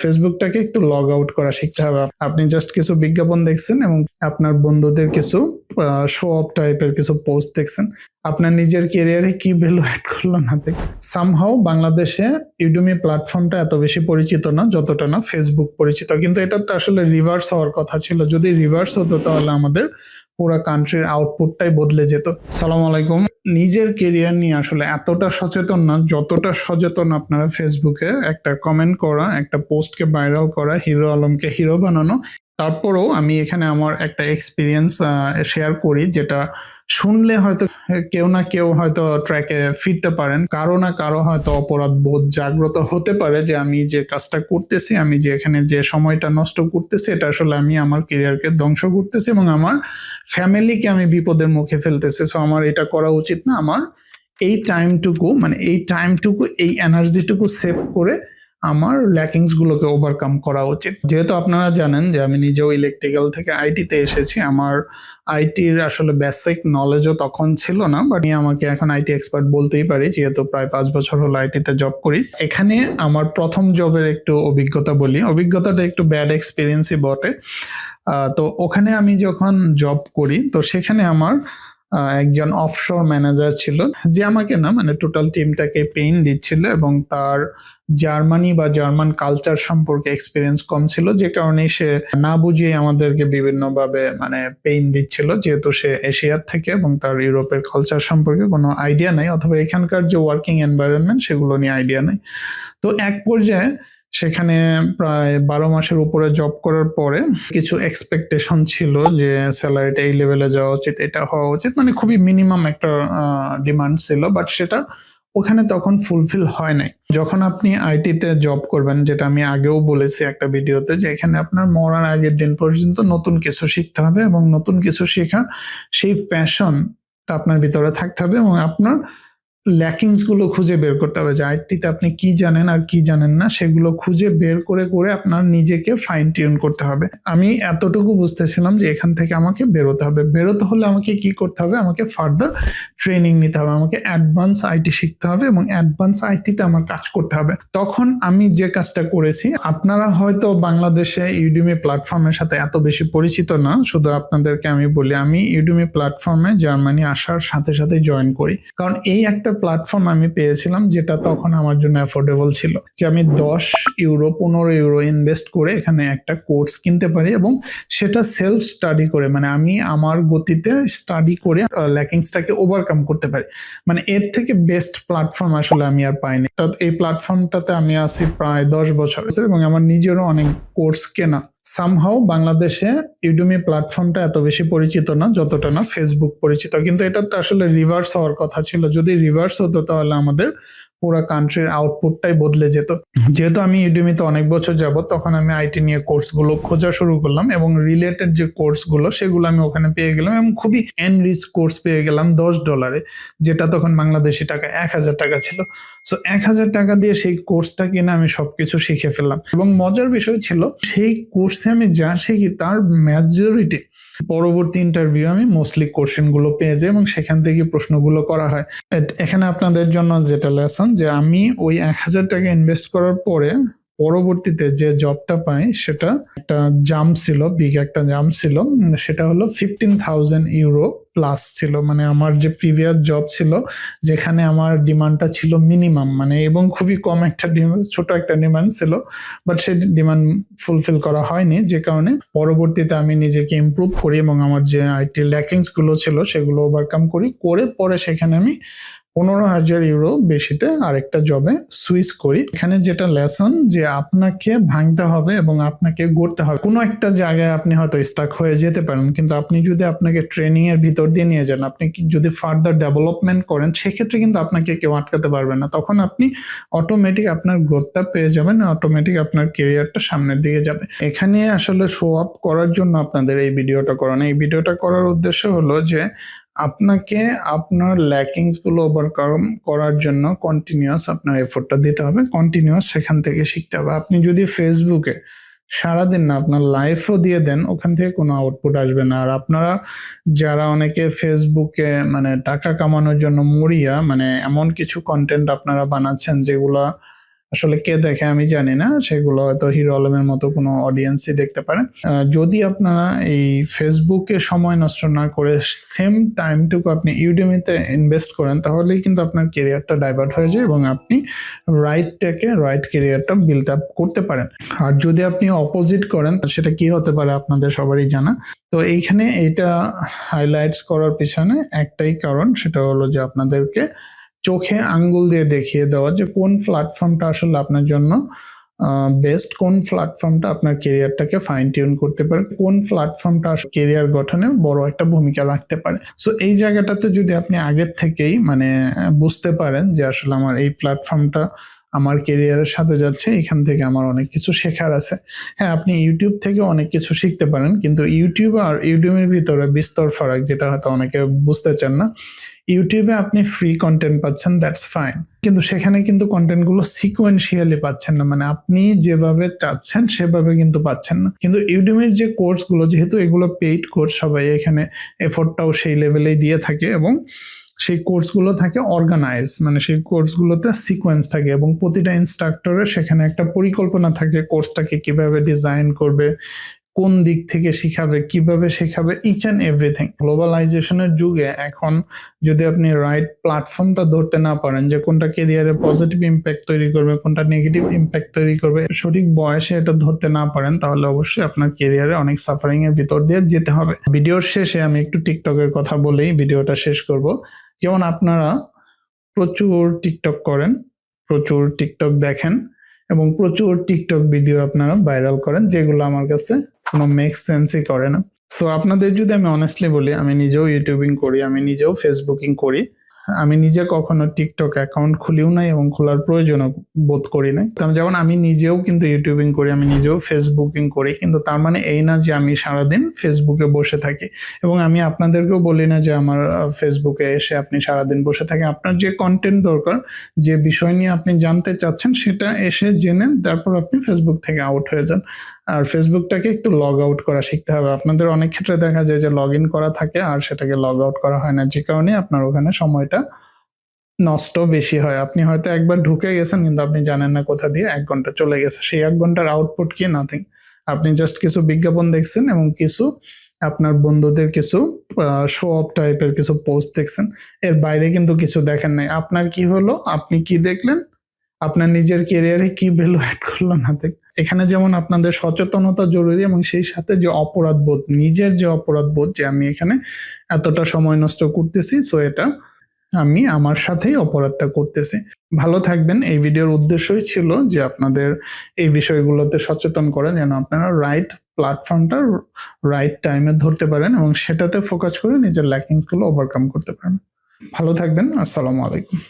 ফেসবুকটাকে একটু log out করা শিখতে হবে। আপনি জাস্ট কিছু বিজ্ঞাপন দেখছেন এবং আপনার বন্ধুদের কিছু শো অফ টাইপের কিছু পোস্ট দেখছেন। আপনার নিজের কেরিয়ারে কি ভ্যালু অ্যাড করল না সামহাও বাংলাদেশে ইউডুমি প্ল্যাটফর্মটা এত বেশি পরিচিত না, যতটা না ফেসবুক পরিচিত। কিন্তু এটা তো আসলে রিভার্স হওয়ার কথা ছিল। যদি রিভার্স হতো তাহলে আমাদের পুরো কান্ট্রির আউটপুটটাই বদলে যেত। সালাম আলাইকুম। নিজের কেরিয়ার নিয়ে আসলে এতটা সচেতন না, যতটা সচেতন আপনারা ফেসবুকে একটা কমেন্ট করা, একটা পোস্টকে ভাইরাল করা হিরো আলমকে হিরো বানানো তারপরেও আমি এখানে আমার একটা এক্সপিরিয়েন্স শেয়ার করি যেটা শুনলে হয়তো কেউ না কেউ হয়তো ট্র্যাকে ফিরতে পারেন। কারও না কারও হয়তো অপরাধ বোধ জাগ্রত হতে পারে যে আমি যে কাজটা করতেছি, আমি যে এখানে যে সময়টা নষ্ট করতেছি, এটা আসলে আমি আমার কেরিয়ারকে ধ্বংস করতেছি এবং আমার ফ্যামিলিকে আমি বিপদের মুখে ফেলতেছি। সো আমার এটা করা উচিত না। আমার এই টাইমটুকু মানে এই টাইমটুকু এই এনার্জিটুকু সেভ করে আমার ল্যাকিংসগুলোকে ওভারকাম করা উচিত। যেহেতু আপনারা জানেন যে আমি নিজেও ইলেকট্রিক্যাল থেকে আইটিতে এসেছি, আমার আইটির আসলে বেসিক নলেজও তখন ছিল না বাট আমি আমাকে এখন আইটি এক্সপার্ট বলতেই পারি, যেহেতু প্রায় পাঁচ বছর হলো আইটিতে জব করি। এখানে আমার প্রথম জবের একটু অভিজ্ঞতা বলি। অভিজ্ঞতাটা একটু ব্যাড এক্সপিরিয়েন্সই বটে। তো ওখানে আমি যখন জব করি, তো সেখানে আমার একজন অফশোর ম্যানেজার ছিল যে আমাকে না মানে টোটাল টিমটাকে পেইন দিচ্ছিল এবং তার জার্মানি বা জার্মান কালচার সম্পর্কে এক্সপিরিয়েন্স কম ছিল, যে কারণে সে না বুঝিয়ে আমাদেরকে বিভিন্নভাবে মানে পেইন দিচ্ছিল, যেহেতু সে এশিয়ার থেকে এবং তার ইউরোপের কালচার সম্পর্কে কোনো আইডিয়া নাই, অথবা এখানকার যে ওয়ার্কিং এনভায়রনমেন্ট সেগুলো নিয়ে আইডিয়া নেই। তো এক পর্যায়ে সেখানে প্রায় বারো মাসের উপরে জব করার পরে কিছু এক্সপেকটেশন ছিল যে স্যালারিটা এই লেভেলে যাওয়া উচিত, এটা হওয়া উচিত। মানে খুবই মিনিমাম একটা ডিমান্ড ছিল বাট সেটা ওখানে তখন ফুলফিল হয় নাই। যখন আপনি আইটিতে জব করবেন, যেটা আমি আগেও বলেছি একটা ভিডিওতে, যে এখানে আপনার মরার আগের দিন পর্যন্ত নতুন কিছু শিখতে হবে এবং নতুন কিছু শেখা, সেই ফ্যাশনটা আপনার ভিতরে থাকতে হবে এবং আপনার ল্যাকিংসগুলো খুঁজে বের করতে হবে। যে আইটিতে আপনি কি জানেন আর কি জানেন না, সেগুলো খুঁজে বের করে করে আপনার নিজেকে ফাইন টিউন করতে হবে। আমি এতটুকু বুঝতেছিলাম যে এখান থেকে আমাকে বেরোতে হবে। বেরোতে হলে আমাকে কি করতে হবে? আমাকে ফার্দার ট্রেনিং নিতে হবে। আমাকে অ্যাডভান্স আইটি শিখতে হবে এবং অ্যাডভান্স আইটিতে আমার কাজ করতে হবে। তখন আমি যে কাজটা করেছি, আপনারা হয়তো বাংলাদেশে ইউডিমি প্ল্যাটফর্মের সাথে এত বেশি পরিচিত না, শুধু আপনাদেরকে আমি বলি, আমি ইউডিমি প্ল্যাটফর্মে জার্মানি আসার সাথে সাথে জয়েন করি। কারণ এই একটা প্ল্যাটফর্ম আমি পেয়েছিলাম, যেটা তখন আমার জন্য অ্যাফোর্ডেবল ছিল। যে আমি দশ ইউরো পনেরো ইউরো ইনভেস্ট করে এখানে একটা কোর্স কিনতে পারি এবং সেটা সেলফ স্টাডি করে মানে আমি আমার গতিতে স্টাডি করে ল্যাকিংসটাকে ওভারকাম করতে পারি। মানে এর থেকে বেস্ট প্ল্যাটফর্ম আসলে আমি আর পাইনি। এই প্ল্যাটফর্মটাতে আমি আছি প্রায় দশ বছর। এবং আমার নিজেরও অনেক কোর্স কেনা। সামহাও বাংলাদেশে ইউডুমি প্ল্যাটফর্মটা এত বেশি পরিচিত না, যতটা না ফেসবুক পরিচিত। কিন্তু এটা আসলে রিভার্স হওয়ার কথা ছিল। যদি রিভার্স হতো তাহলে আমাদের পুরো কান্ট্রির আউটপুটটাই বদলে যেত। যেহেতু আমি ইউডিমিতে অনেক বছর যাব তখন আমি আইটি নিয়ে কোর্সগুলো খোঁজা শুরু করলাম এবং রিলেটেড যে কোর্সগুলো সেগুলো আমি ওখানে পেয়ে গেলাম এবং খুবই এনরিচ কোর্স পেয়ে গেলাম দশ ডলারে যেটা তখন বাংলাদেশি টাকা এক হাজার টাকা ছিল। সো এক হাজার টাকা দিয়ে সেই কোর্সটা কিনে আমি সবকিছু শিখে ফেললাম। এবং মজার বিষয় ছিল, সেই কোর্সে আমি যা শিখি তার মেজরিটি পরবর্তী ইন্টারভিউ আমি মোস্টলি কোশ্চেনগুলো পেয়ে যাই এবং সেখান থেকে প্রশ্নগুলো করা হয়। এখানে আপনাদের জন্য যেটা লেসন যে আমি ওই এক হাজার টাকা ইনভেস্ট করার পরে পরবর্তীতে যে জবটা পাই সেটা একটা জাম ছিল বিগ একটা জাম ছিল, সেটা হলো ফিফটিন থাউজেন্ড ইউরো প্লাস ছিল। মানে আমার যে প্রিভিয়াস জব ছিল, যেখানে আমার ডিমান্ডটা ছিল মিনিমাম মানে এবং খুবই কম একটা ছোট একটা ডিমান্ড ছিল বাট সেই ডিমান্ড ফুলফিল করা হয়নি। যে কারণে পরবর্তীতে আমি নিজেকে ইমপ্রুভ করি এবং আমার যে আইটি ল্যাকিংসগুলো ছিল, সেগুলো ওভারকাম করি। করে পরে সেখানে আমি পনেরো হাজার ইউরো বেশিতে আরেকটা জবে সুইচ করি। এখানে যেটা লেসন যে আপনাকে ভাঙতে হবে এবং আপনাকে গড়তে হবে। কোনো একটা জায়গায় আপনি হয়তো স্টাক হয়ে যেতে পারেন, কিন্তু আপনি যদি আপনাকে ট্রেনিং এর ভিতর দিয়ে নিয়ে যান, আপনি যদি ফার্দার ডেভেলপমেন্ট করেন, সেক্ষেত্রে কিন্তু আপনাকে কেউ আটকাতে পারবে না। তখন আপনি অটোমেটিক আপনার গ্রোথটা পেয়ে যাবেন অটোমেটিক আপনার কেরিয়ারটা সামনের দিকে যাবে। এখানে আসলে শো আপ করার জন্য আপনাদের এই ভিডিওটা করানো। এই ভিডিওটা করার উদ্দেশ্য হলো যে আপনাকে আপনার ল্যাকিংসগুলো ওভারকাম করার জন্য কন্টিনিউয়াস আপনার এফোর্টটা দিতে হবে। কন্টিনিউয়াস সেখান থেকে শিখতে হবে। আপনি যদি ফেসবুকে সারাদিন না আপনার লাইফও দিয়ে দেন, ওখান থেকে কোনো আউটপুট আসবে না। আর আপনারা যারা অনেকে ফেসবুকে মানে টাকা কামানোর জন্য মরিয়া মানে এমন কিছু কন্টেন্ট আপনারা বানাচ্ছেন যেগুলা আসলে কে দেখে আমি জানি না সেগুলো হয়তো হিরো আলমের মতো কোনো অডিয়েন্সই দেখতে আহ, যদি আপনারা এই ফেসবুকে সময় নষ্ট না করে সেম টাইমটুকু আপনি ইউডেমিতে ইনভেস্ট করেন তাহলেই কিন্তু আপনার কেরিয়ারটা ডাইভার্ট হয়ে যায় এবং আপনি রাইটটাকে রাইট কেরিয়ারটা বিল্ড আপ করতে পারেন। আর যদি আপনি অপোজিট করেন সেটা কি হতে পারে আপনাদের সবারই জানা। তো এইখানে এটা হাইলাইটস করার পিছনে একটাই কারণ সেটা হলো যে আপনাদেরকে চোখে আঙ্গুল দিয়ে দেখিয়ে দেওয়া যে কোন প্ল্যাটফর্মটা আসলে আপনার জন্য বেস্ট কোন প্ল্যাটফর্মটা আপনার কেরিয়ারটাকে ফাইন টিউন করতে পারে, কোন প্ল্যাটফর্মটা কেরিয়ার গঠনে বড় একটা ভূমিকা রাখতে পারে। সো এই জায়গাটাতে যদি আপনি আগের থেকেই মানে বুঝতে পারেন যে আসলে আমার এই প্ল্যাটফর্মটা আমার কেরিয়ারের সাথে যাচ্ছে, এখান থেকে আমার অনেক কিছু শেখার আছে। হ্যাঁ আপনি ইউটিউব থেকে অনেক কিছু শিখতে পারেন, কিন্তু ইউটিউব আর ইউটিউবের ভিতরে বিস্তর ফারাক, যেটা হয়তো অনেকে বুঝতে চান না। ইউটিউবে আপনি ফ্রি কন্টেন্ট পাচ্ছেন দ্যাটস ফাইন কিন্তু সেখানে কিন্তু কন্টেন্টগুলো সিকোয়েন্সিয়ালি পাচ্ছেন না মানে আপনি যেভাবে চাচ্ছেন, সেভাবে কিন্তু পাচ্ছেন না। কিন্তু ইউটিউবের যে কোর্সগুলো যেহেতু এগুলো পেইড কোর্স সবাই এখানে এফোর্টটাও সেই লেভেলেই দিয়ে থাকে এবং সেই কোর্সগুলো থাকে অর্গানাইজ মানে সেই কোর্সগুলোতে সিকোয়েন্স থাকে এবং প্রতিটা ইনস্ট্রাক্টরের সেখানে একটা পরিকল্পনা থাকে কোর্সটাকে কীভাবে ডিজাইন করবে, কোন দিক থেকে শিখাবে, কীভাবে শেখাবে ইচ অ্যান্ড এভরিথিং গ্লোবালাইজেশনের যুগে এখন যদি আপনি রাইট প্ল্যাটফর্মটা ধরতে না পারেন যে কোনটা কেরিয়ারে পজিটিভ ইম্প্যাক্ট তৈরি করবে, কোনটা নেগেটিভ ইম্প্যাক্ট তৈরি করবে, সঠিক বয়সে এটা ধরতে না পারেন, তাহলে অবশ্যই আপনার কেরিয়ারে অনেক সাফারিং এর ভিতর দিয়ে যেতে হবে। ভিডিওর শেষে আমি একটু টিকটকের কথা বলেই ভিডিওটা শেষ করব। যেমন আপনারা প্রচুর টিকটক করেন, প্রচুর টিকটক দেখেন এবং প্রচুর টিকটক ভিডিও আপনারা ভাইরাল করেন, যেগুলো আমার কাছে কোনো মেক সেন্সই করে না। সো আপনাদের যদি আমি অনেস্টলি বলি, আমি নিজেও ইউটিউবিং করি, আমি নিজেও ফেসবুকিং করি আমি নিজে কখনো টিকটক অ্যাকাউন্ট খুলিও নাই এবং খোলার প্রয়োজনও বোধ করি নাই। যেমন আমি নিজেও কিন্তু ইউটিউবিং করি, আমি নিজেও ফেসবুকিং করি, কিন্তু তার মানে এই না যে আমি সারাদিন ফেসবুকে বসে থাকি। এবং আমি আপনাদেরকেও বলি না যে আমার ফেসবুকে এসে আপনি সারাদিন বসে থাকেন। আপনার যে কন্টেন্ট দরকার, যে বিষয় নিয়ে আপনি জানতে চাচ্ছেন, সেটা এসে জেনে তারপর আপনি ফেসবুক থেকে আউট হয়ে যান। আর ফেসবুকটাকে একটু লগ আউট করা শিখতে হবে। আপনাদের অনেক ক্ষেত্রে দেখা যায় যে লগ ইন করা থাকে আর সেটাকে লগ আউট করা হয় না। যে কারণে আপনার ওখানে সময়টা নষ্ট বেশি হয়। আপনি হয়তো একবার ঢুকে গেছেন কিন্তু আপনি জানেন না কোথা দিয়ে এক ঘণ্টা চলে গেছে। সেই এক ঘণ্টার আউটপুট কি? নাথিং আপনি জাস্ট কিছু বিজ্ঞাপন দেখছেন এবং কিছু আপনার বন্ধুদের কিছু শো অফ টাইপের কিছু পোস্ট দেখছেন। এর বাইরে কিন্তু কিছু দেখেন নাই। আপনার কি হলো? আপনি কি দেখলেন? আপনার নিজের কেরিয়ারে কি ভ্যালু অ্যাড করল? না দেখ এখানে যেমন আপনাদের সচেতনতা জরুরি এবং সেই সাথে যে অপরাধ বোধ নিজের যে অপরাধ বোধ যে আমি এখানে এতটা সময় নষ্ট করতেছি সো এটা আমি আমার সাথেই অপরাধটা করতেছি। ভালো থাকবেন। এই ভিডিওর উদ্দেশ্যই ছিল যে আপনাদের এই বিষয়গুলোতে সচেতন করা, যেন আপনারা রাইট প্ল্যাটফর্মটা রাইট টাইমে ধরতে পারেন এবং সেটাতে ফোকাস করে নিজের ল্যাকিংসগুলো ওভারকাম করতে পারেন। ভালো থাকবেন। আসসালামু আলাইকুম।